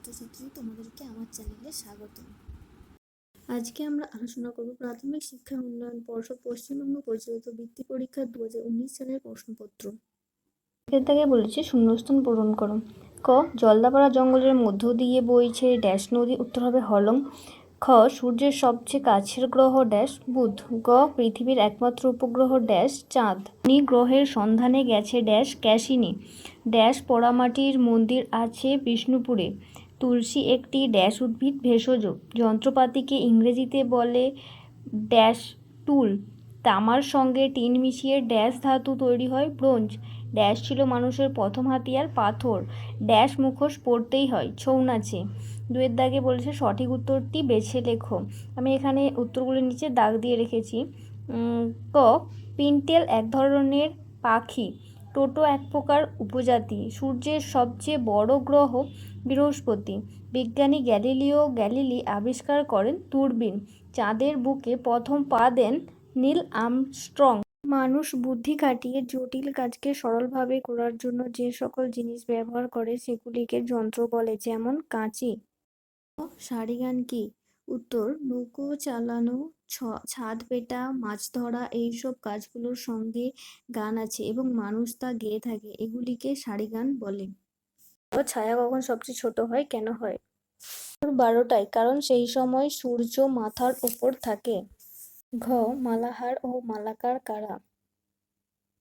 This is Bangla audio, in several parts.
ছাত্রছাত্রী তোমাদেরকে আমার চ্যানেলে স্বাগত। আজকে আমরা আলোচনা করব প্রাথমিক শিক্ষা উন্নয়ন পর্ষদ পশ্চিমবঙ্গ পরিচালিত বৃত্তি পরীক্ষা দু হাজার উনিশ সালের প্রশ্নপত্র। এর থেকে বলেছে, শূন্যস্থান পূরণ করো। ক, জলদাপাড়া জঙ্গলের মধ্য দিয়ে বইছে ড্যাশ নদী, উত্তর হবে হলং খ, সূর্যের সবচেয়ে কাছের গ্রহ ড্যাশ বুধ। গ, পৃথিবীর একমাত্র উপগ্রহ ড্যাশ চাঁদ। নি, গ্রহের সন্ধানে গেছে ড্যাশ ক্যাসিনি। ড্যাশ পোড়ামাটির মন্দির আছে বিষ্ণুপুরে। তুলসী একটি ড্যাশ উদ্ভিদ, ভেষজ যন্ত্রপাতিকে ইংরেজিতে বলে ড্যাশ টুল। তামার সঙ্গে টিন মিশিয়ে ড্যাশ ধাতু তৈরি হয়, ব্রোঞ্জ। ড্যাশ ছিল মানুষের প্রথম হাতিয়ার, পাথর। ড্যাশ মুখোশ পড়তেই হয়, ছৌ নাচে। দুয়ের দাগে বলেছে, সঠিক উত্তরটি বেছে লেখো। আমি এখানে উত্তরগুলোর নিচে দাগ দিয়ে রেখেছি। ক, পিন্টেল এক ধরনের পাখি। টোটো এক প্রকার উপজাতি। সূর্যের সবচেয়ে বড় গ্রহ বৃহস্পতি। বিজ্ঞানী গ্যালিলিও গ্যালিলি আবিষ্কার করেন দূরবীন চাঁদের বুকে প্রথম পা দেন নীল আমস্ট্রং। মানুষ বুদ্ধি খাটিয়ে জটিল কাজকে সরলভাবে করার জন্য যে সকল জিনিস ব্যবহার করে সেগুলিকে যন্ত্র বলে, যেমন কাঁচি। সারি গান কি? উত্তর, নৌকো চালানো ছাদ পেটা, মাছ ধরা, এইসব কাজগুলোর সঙ্গে গান আছে এবং মানুষ তা গেয়ে থাকে। এগুলিকে সারি গান বলে। ও ছায়া কখন সবচেয়ে ছোট হয়, কেন হয়? বারোটায়, কারণ সেই সময় সূর্য মাথার উপর থাকে। ঘ, মালাহার ও মালাকার কারা?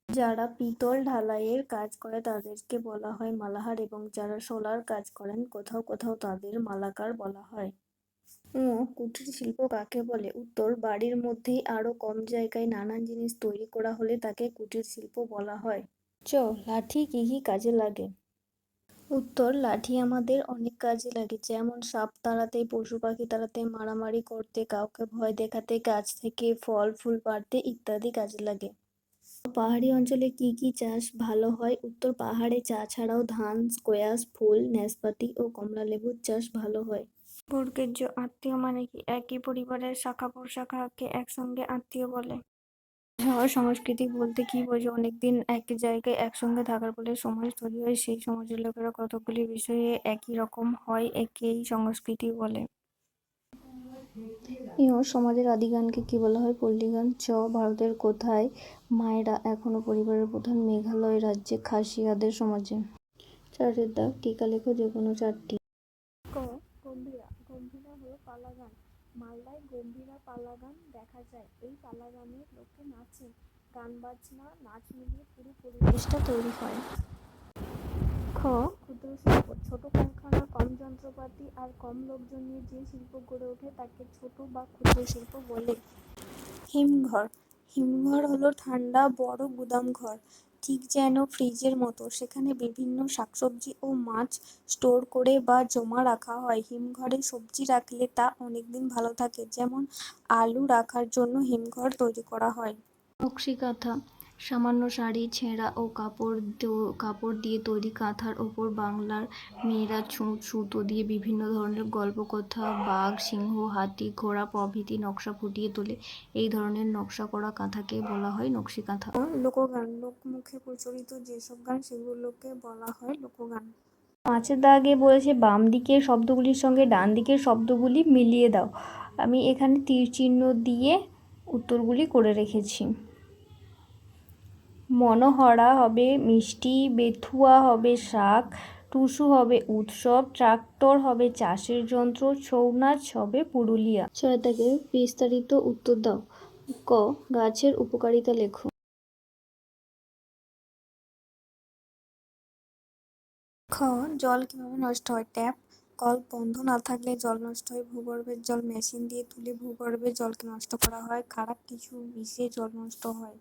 যারা পিতল ঢালাইয়ের কাজ করে তাদেরকে বলা হয় মালাহার এবং যারা সোলার কাজ করেন, কোথাও কোথাও তাদের মালাকার বলা হয়। কুটির শিল্প কাকে বলে? উত্তর, বাড়ির মধ্যেই আরও কম জায়গায় নানান জিনিস তৈরি করা হলে তাকে কুটির শিল্প বলা হয়। চ, লাঠি কি কি কাজে লাগে? উত্তর, লাঠি আমাদের অনেক কাজে লাগে। যেমন সাপ তাড়াতে, পশু পাখি তাড়াতে, মারামারি করতে, কাউকে ভয় দেখাতে, গাছ থেকে ফল, ফুল পাড়তে ইত্যাদি কাজে লাগে। পাহাড়ি অঞ্চলে কি কি চাষ ভালো হয়? উত্তর, পাহাড়ে চা ছাড়াও ধান, স্কোয়াশ, ফুল নাশপাতি ও কমলা লেবুর চাষ ভালো হয়। জ আত্মীয় মানে কি একই পরিবারের শাখা প্রশাখাকে একসঙ্গে আত্মীয় বলে। সংস্কৃতি বলতে কি বোঝো? অনেকদিন একই জায়গায় একসঙ্গে থাকার ফলে সমাজ তৈরি হয়, সেই সমাজের লোকেরা কতগুলি বিষয়ে একই রকম হয়, একেই সংস্কৃতি বলে। ইহ সমাজের আদিগানকে কি বলা হয়? পল্লীগান, চ, ভারতের কোথায়? মায়েরা এখনও পরিবারের প্রধান মেঘালয় রাজ্যে খাসিয়াদের সমাজে। চারের দাগ, টিকা লেখো যে কোনো চারটি ক গম্ভীরা গম্ভীরা হলো পালা গান মালদায় গম্ভীরা পালা গান দেখা যায়। এই পালা গানে লোকে নাচে, গান বাজনা, নাচ মিলিয়ে পুরো পরিবেশটা তৈরি হয়। খ, ক্ষুদ্র শিল্প। ছোট কারখানা, কম যন্ত্রপাতি আর কম লোকজন নিয়ে যে শিল্প গড়ে ওঠে তাকে ছোট বা ক্ষুদ্র শিল্প বলে। হিমঘর। হিমঘর হলো ঠান্ডা, বড় গুদাম ঘর ঠিক যেন ফ্রিজের মতো। সেখানে বিভিন্ন শাকসবজি ও মাছ স্টোর করে বা জমা রাখা হয়। হিমঘরে সবজি রাখলে তা অনেকদিন ভালো থাকে। যেমন আলু রাখার জন্য হিমঘর তৈরি করা হয়। নকশি কাঁথা সামান্য শাড়ি ছেঁড়া ও কাপড় দো- কাপড় দিয়ে তৈরি কাঁথার ওপর বাংলার মেয়েরা ছুঁচ সুতো দিয়ে বিভিন্ন ধরনের গল্পকথা বাঘ সিংহ হাতি ঘোড়া প্রভৃতি নকশা ফুটিয়ে তোলে। এই ধরনের নকশা করা কাঁথাকে বলা হয় নকশি কাঁথা। লোকগান লোকমুখে প্রচলিত যেসব গান সেগুলোকে বলা হয় লোকগান। পাঁচের দাগে বলেছে বাম দিকের শব্দগুলির সঙ্গে ডান দিকের শব্দগুলি মিলিয়ে দাও। আমি এখানে তীর চিহ্ন দিয়ে উত্তরগুলি করে রেখেছি। মনোহরা হবে মিষ্টি বেথুয়া হবে শাক টুসু হবে উৎসব ট্রাক্টর হবে চাষের যন্ত্র ছৌ নাচ হবে পুরুলিয়া। ছয় থেকে বিস্তারিত উত্তর দাও। ক গাছের উপকারিতা লেখো। খ জল কীভাবে নষ্ট হয়? ট্যাপ। কল বন্ধ না থাকলে জল নষ্ট হয়। ভূগর্ভের জল মেশিন দিয়ে তুলে ভূগর্ভের জলকে নষ্ট করা হয়। খারাপ কিছু মিশিয়ে জল নষ্ট হয়।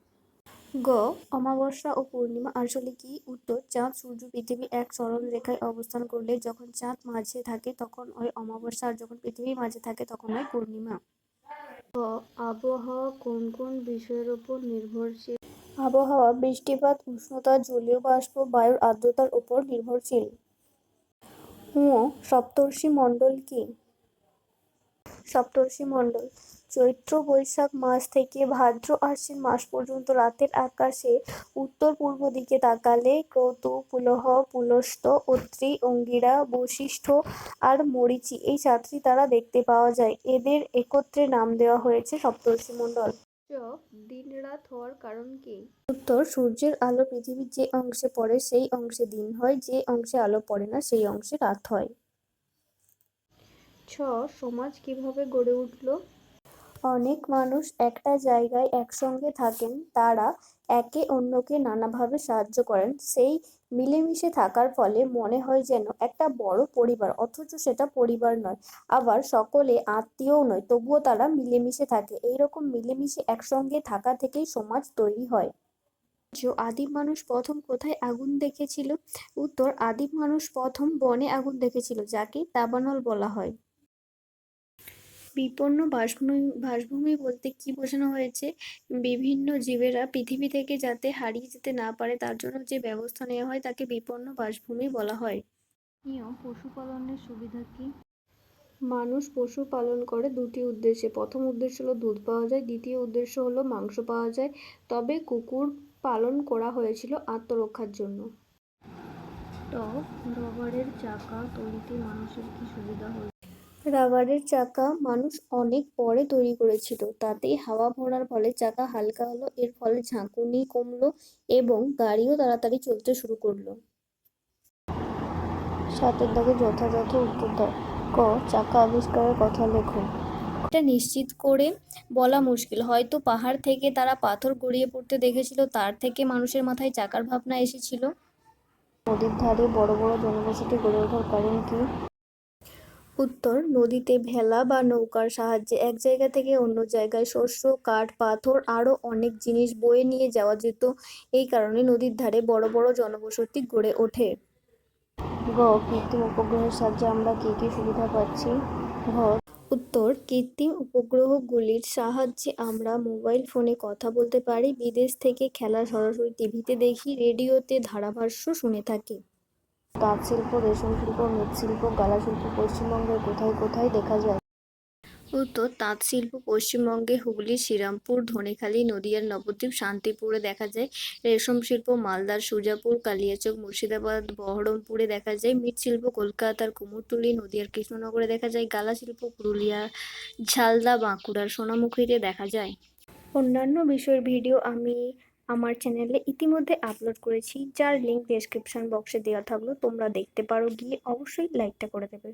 গ, অমাবস্যা ও পূর্ণিমা আসলে কি? উত্তর, চাঁদ, সূর্য, পৃথিবী এক সরল রেখায় অবস্থান করলে যখন চাঁদ মাঝে থাকে তখন হয় অমাবস্যা, আর যখন পৃথিবী মাঝে থাকে তখন হয় পূর্ণিমা। আবহাওয়া কোন কোন বিষয়ের উপর নির্ভরশীল? আবহাওয়া, বৃষ্টিপাত, উষ্ণতা, জলীয় বাষ্প, বায়ুর আর্দ্রতার উপর নির্ভরশীল। সপ্তর্ষি মণ্ডল কি? সপ্তর্ষি মণ্ডল। চৈত্র বৈশাখ মাস থেকে ভাদ্র আশ্বিন মাস পর্যন্ত রাতের আকাশে উত্তর পূর্ব দিকে তাকালে ক্রতু পুলহ পুলস্ত অত্রি অঙ্গিরা বশিষ্ঠ আর মরিচি এই সাতটি তারা দেখতে পাওয়া যায়। এদের একত্রে নাম দেওয়া হয়েছে সপ্তর্ষিমণ্ডল চ দিন রাত হওয়ার কারণ কি? উত্তর সূর্যের আলো পৃথিবীর যে অংশে পড়ে সেই অংশে দিন হয় যে অংশে আলো পড়ে না সেই অংশে রাত হয়। ছ সমাজ কীভাবে গড়ে উঠল? অনেক মানুষ একটা জায়গায় একসঙ্গে থাকেন, তারা একে অন্যকে নানাভাবে সাহায্য করেন। সেই মিলেমিশে থাকার ফলে মনে হয় যেন একটা বড় পরিবার, অথচ সেটা পরিবার নয়, আবার সকলে আত্মীয়ও নয়, তবুও তারা মিলেমিশে থাকে। এইরকম মিলেমিশে একসঙ্গে থাকা থেকেই সমাজ তৈরি হয়। যে আদিম মানুষ প্রথম কোথায় আগুন দেখেছিল? উত্তর, আদিম মানুষ প্রথম বনে আগুন দেখেছিল, যাকে দাবানল বলা হয়। বিপন্ন বাসভূমি বাসভূমি বলতে কি বোঝানো হয়েছে? বিভিন্ন জীবেরা পৃথিবী থেকে যাতে হারিয়ে যেতে না পারে তার জন্য যে ব্যবস্থা নেওয়া হয় তাকে বিপন্ন বাসভূমি বলা হয়। পশুপালনের সুবিধা কি? মানুষ পশু পালন করে দুটি উদ্দেশ্যে। প্রথম উদ্দেশ্য হলো দুধ পাওয়া যায় দ্বিতীয় উদ্দেশ্য হলো মাংস পাওয়া যায়। তবে কুকুর পালন করা হয়েছিল আত্মরক্ষার জন্য। ট রবারের চাকা তৈরিতে মানুষের কি সুবিধা হল রাবারের চাকা মানুষ অনেক পরে তৈরি করেছিল। তাতেই হাওয়া ভরার ফলে চাকা হালকা হলো, এর ফলে ঝাঁকুনি কমলো এবং গাড়িও তাড়াতাড়ি চলতে শুরু করল। সাতের দাগে যথাযথ উত্তর দাও। ক, চাকা আবিষ্কারের কথা লেখো। এটা নিশ্চিত করে বলা মুশকিল। হয়তো পাহাড় থেকে তারা পাথর গড়িয়ে পড়তে দেখেছিল, তার থেকে মানুষের মাথায় চাকার ভাবনা এসেছিল। নদীর ধারে বড় বড় জনবসতি গড়ে ওঠার কারণ কি? উত্তর নদীতে ভেলা বা নৌকার সাহায্যে এক জায়গা থেকে অন্য জায়গায় শস্য কাঠ পাথর আরও অনেক জিনিস বয়ে নিয়ে যাওয়া যেত। এই কারণে নদীর ধারে বড় বড় জনবসতি গড়ে ওঠে। গ কৃত্রিম উপগ্রহের সাহায্যে আমরা কী কী সুবিধা পাচ্ছি? ঘ উত্তর কৃত্রিম উপগ্রহগুলির সাহায্যে আমরা মোবাইল ফোনে কথা বলতে পারি বিদেশ থেকে খেলা সরাসরি টিভিতে দেখি রেডিওতে ধারাভাষ্য শুনে থাকি। তাঁত শিল্প রেশম শিল্প মৃৎশিল্প গালা শিল্প পশ্চিমবঙ্গের কোথায় কোথায় দেখা যায়? উত্তর তাঁত শিল্প পশ্চিমবঙ্গে হুগলি শ্রীরামপুর ধনেখালী নদিয়ার নবদ্বীপ শান্তিপুরে দেখা যায়। রেশম শিল্প মালদার সুজাপুর কালিয়াচক মুর্শিদাবাদ বহরমপুরে দেখা যায়। মৃৎশিল্প কলকাতার কুমোরটুলি নদিয়ার কৃষ্ণনগরে দেখা যায়। গালা শিল্প পুরুলিয়ার ঝালদা বাঁকুড়ার সোনামুখীতে দেখা যায়। অন্যান্য বিষয়ের ভিডিও আমি আমার চ্যানেলে ইতিমধ্যে আপলোড করেছি, যার লিঙ্ক ডেসক্রিপশন বক্সে দেওয়া থাকল, তোমরা দেখতে পারো, গিয়ে অবশ্যই লাইকটা করে দেবে।